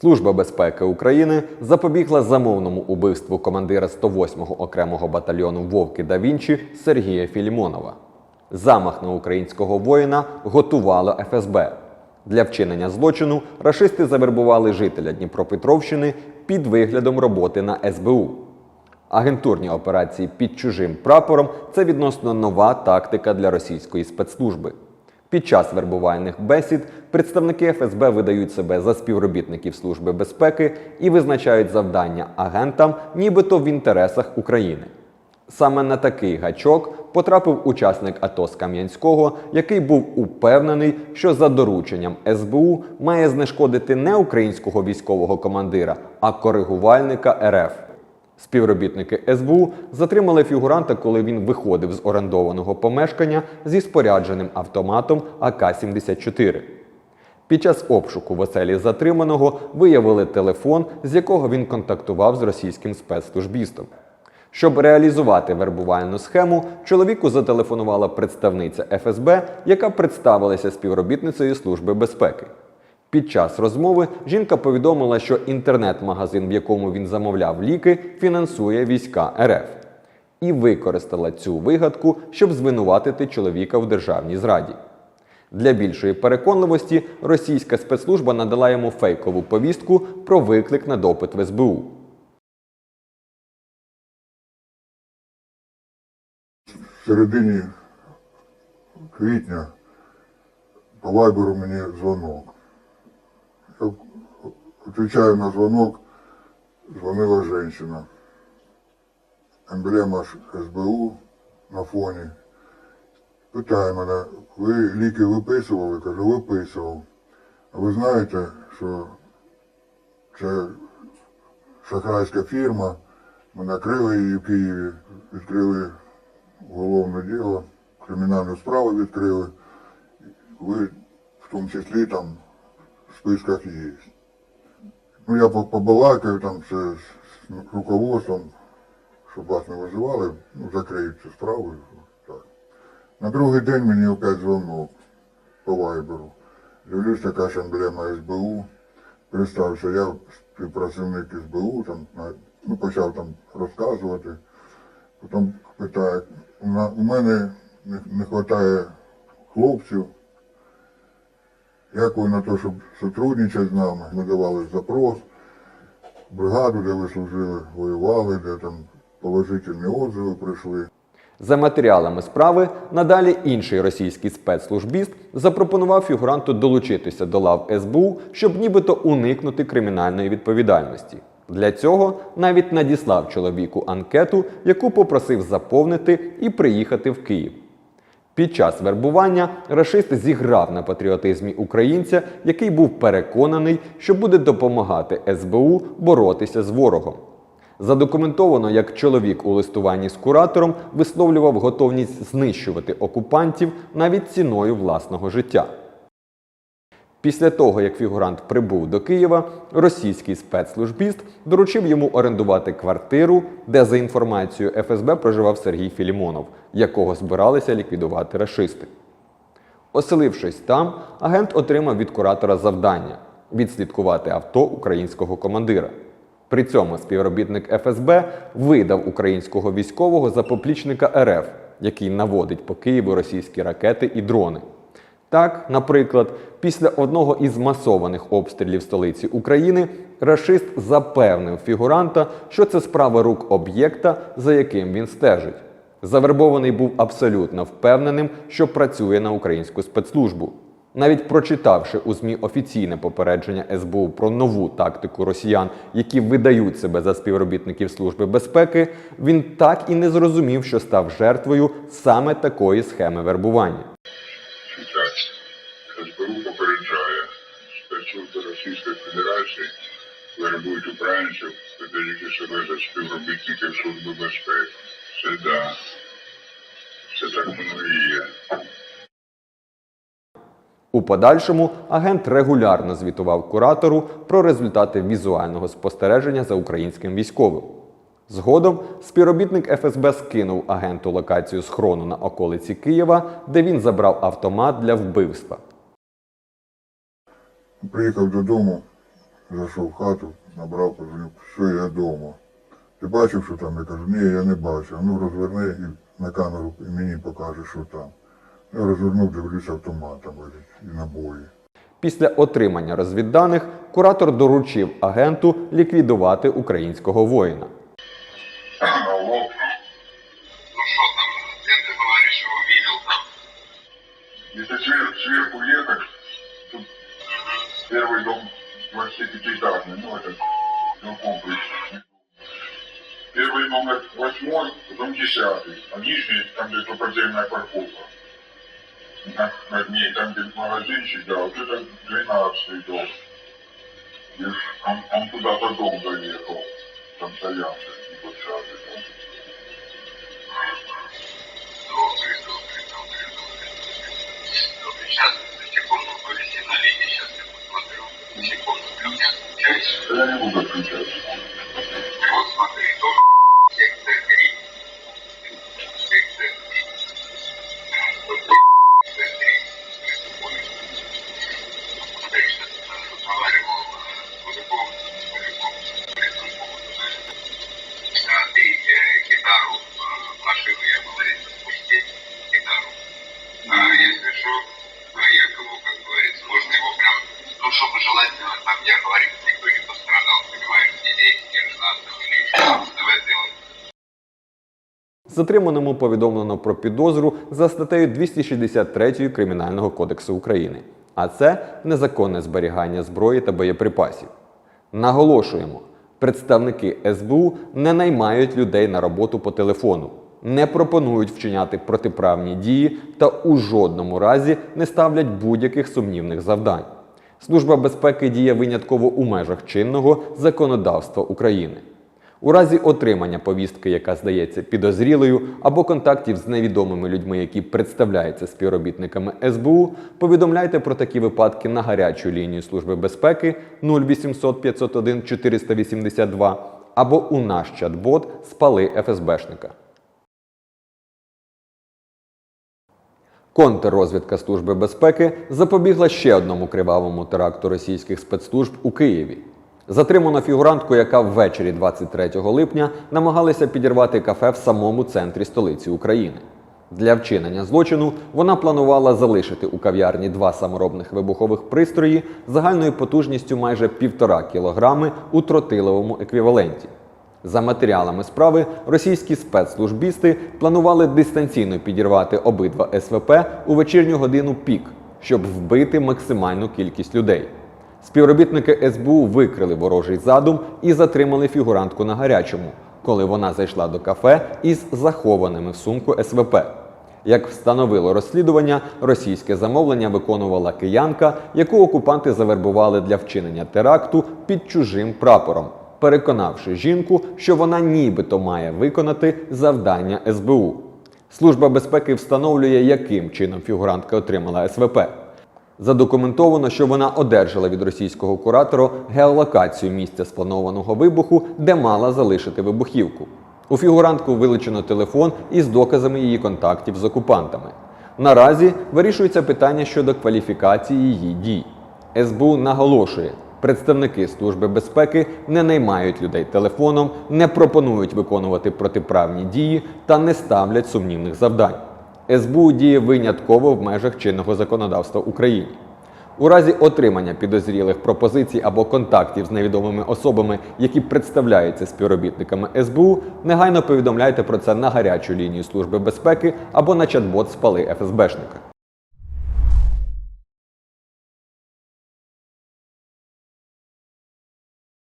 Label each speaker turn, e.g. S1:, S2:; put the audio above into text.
S1: Служба безпеки України запобігла замовному убивству командира 108-го окремого батальйону Вовки да Вінчі Сергія Філімонова. Замах на українського воїна готувало ФСБ. Для вчинення злочину рашисти завербували жителя Дніпропетровщини під виглядом роботи на СБУ. Агентурні операції під чужим прапором це відносно нова тактика для російської спецслужби. Під час вербувальних бесід представники ФСБ видають себе за співробітників Служби безпеки і визначають завдання агентам, нібито в інтересах України. Саме на такий гачок потрапив учасник АТО з Кам'янського, який був упевнений, що за дорученням СБУ має знешкодити не українського військового командира, а коригувальника РФ. Співробітники СБУ затримали фігуранта, коли він виходив з орендованого помешкання зі спорядженим автоматом АК-74. Під час обшуку в оселі затриманого виявили телефон, з якого він контактував з російським спецслужбістом. Щоб реалізувати вербувальну схему, чоловіку зателефонувала представниця ФСБ, яка представилася співробітницею Служби безпеки. Під час розмови жінка повідомила, що інтернет-магазин, в якому він замовляв ліки, фінансує війська РФ, і використала цю вигадку, щоб звинуватити чоловіка в державній зраді. Для більшої переконливості російська спецслужба надала йому фейкову повістку про виклик на допит в СБУ.
S2: В середині квітня по вайберу мені дзвонок. Я відповідаю на дзвонок, дзвонила жінка. Емблема СБУ на фоні. Питає мене, ви ліки виписували? Кажу, виписував. А ви знаєте, що це шахрайська фірма, ми накрили її в Києві, відкрили уголовне діло, кримінальну справу відкрили. Ви в тому числі там в списках є. Ну, я побалакаю там з з руководством, щоб вас не визивали, ну, закриють цю справу. На другий день мені опять дзвонок по вайберу. Дивлюсь, така ж емблема СБУ. Представився, я співпрацівник СБУ, там, ну, почав там розказувати. Потім питає, у, мене не, вистачає хлопців. Як ви на те, щоб сотрудничати з нами, ми давали запрос, бригаду, де ви служили, воювали, де там положительні отзиви прийшли.
S1: За матеріалами справи надалі інший російський спецслужбіст запропонував фігуранту долучитися до лав СБУ, щоб нібито уникнути кримінальної відповідальності. Для цього навіть надіслав чоловіку анкету, яку попросив заповнити і приїхати в Київ. Під час вербування рашист зіграв на патріотизмі українця, який був переконаний, що буде допомагати СБУ боротися з ворогом. Задокументовано, як чоловік у листуванні з куратором висловлював готовність знищувати окупантів навіть ціною власного життя. Після того, як фігурант прибув до Києва, російський спецслужбіст доручив йому орендувати квартиру, де, за інформацією ФСБ, проживав Сергій Філімонов, якого збиралися ліквідувати рашисти. Оселившись там, агент отримав від куратора завдання відслідкувати авто українського командира. При цьому співробітник ФСБ видав українського військового за поплічника РФ, який наводить по Києву російські ракети і дрони. Так, наприклад, після одного із масованих обстрілів столиці України рашист запевнив фігуранта, що це справа рук об'єкта, за яким він стежить. Завербований був абсолютно впевненим, що працює на українську спецслужбу. Навіть прочитавши у ЗМІ офіційне попередження СБУ про нову тактику росіян, які видають себе за співробітників Служби безпеки, він так і не зрозумів, що став жертвою саме такої схеми вербування.
S2: Читати. СБУ попереджає, спецслужби Російської Федерації вербують українців, видаючи себе за співробітників Служби безпеки. Це да. Це так воно і є.
S1: У подальшому агент регулярно звітував куратору про результати візуального спостереження за українським військовим. Згодом співробітник ФСБ скинув агенту локацію схрону на околиці Києва, де він забрав автомат для вбивства.
S2: Приїхав додому, зайшов в хату, набрав, позвонив, все, я вдома. Ти бачив, що там? Я кажу, ні, я не бачив. Ну розверни і на камеру і мені покаже, що там Я розвернув, дивлюся, автомат там лежить і набої.
S1: Після отримання розвідданих куратор доручив агенту ліквідувати українського воїна.
S2: Алло,
S3: Ну что там, где ты говоришь, его видел там?
S2: если свер- сверху ехать, тут первый дом 25-этажный, ну этот ну, комплекс. Первый номер восьмой, потом десятый, а нижний, там где то подземная парковка. На, над ней, там где магазинчик, да, вот это 12 дом. И он, он куда-то дом заехал, там стоянка небольшая. да.
S3: Добрый, добрый, добрый, добрый. Добрый, сейчас, секунду, повиси на линии, сейчас я посмотрю. Секунду, ты у меня включаешь?
S2: Да я не буду отвечать.
S3: Вот смотри,
S1: Затриманому повідомлено про підозру за статтею 263 Кримінального кодексу України, а це незаконне зберігання зброї та боєприпасів. Наголошуємо, представники СБУ не наймають людей на роботу по телефону, не пропонують вчиняти протиправні дії та у жодному разі не ставлять будь-яких сумнівних завдань. Служба безпеки діє винятково у межах чинного законодавства України. У разі отримання повістки, яка здається підозрілою, або контактів з невідомими людьми, які представляються співробітниками СБУ, повідомляйте про такі випадки на гарячу лінію Служби безпеки 0800 501 482 або у наш чат-бот Спали ФСБшника. Контррозвідка Служби безпеки запобігла ще одному кривавому теракту російських спецслужб у Києві. Затримано фігурантку, яка ввечері 23 липня намагалася підірвати кафе в самому центрі столиці України. Для вчинення злочину вона планувала залишити у кав'ярні два саморобних вибухових пристрої загальною потужністю майже півтора кілограми у тротиловому еквіваленті. За матеріалами справи, російські спецслужбісти планували дистанційно підірвати обидва СВП у вечірню годину пік, щоб вбити максимальну кількість людей. Співробітники СБУ викрили ворожий задум і затримали фігурантку на гарячому, коли вона зайшла до кафе із захованими в сумку СВП. Як встановило розслідування, російське замовлення виконувала киянка, яку окупанти завербували для вчинення теракту під чужим прапором, переконавши жінку, що вона нібито має виконати завдання СБУ. Служба безпеки встановлює, яким чином фігурантка отримала СВП. Задокументовано, що вона одержала від російського куратора геолокацію місця спланованого вибуху, де мала залишити вибухівку. У фігурантку вилучено телефон із доказами її контактів з окупантами. Наразі вирішується питання щодо кваліфікації її дій. СБУ наголошує, представники Служби безпеки не наймають людей телефоном, не пропонують виконувати протиправні дії та не ставлять сумнівних завдань. СБУ діє винятково в межах чинного законодавства України. У разі отримання підозрілих пропозицій або контактів з невідомими особами, які представляються співробітниками СБУ, негайно повідомляйте про це на гарячу лінію Служби безпеки або на чат-бот спали ФСБшника.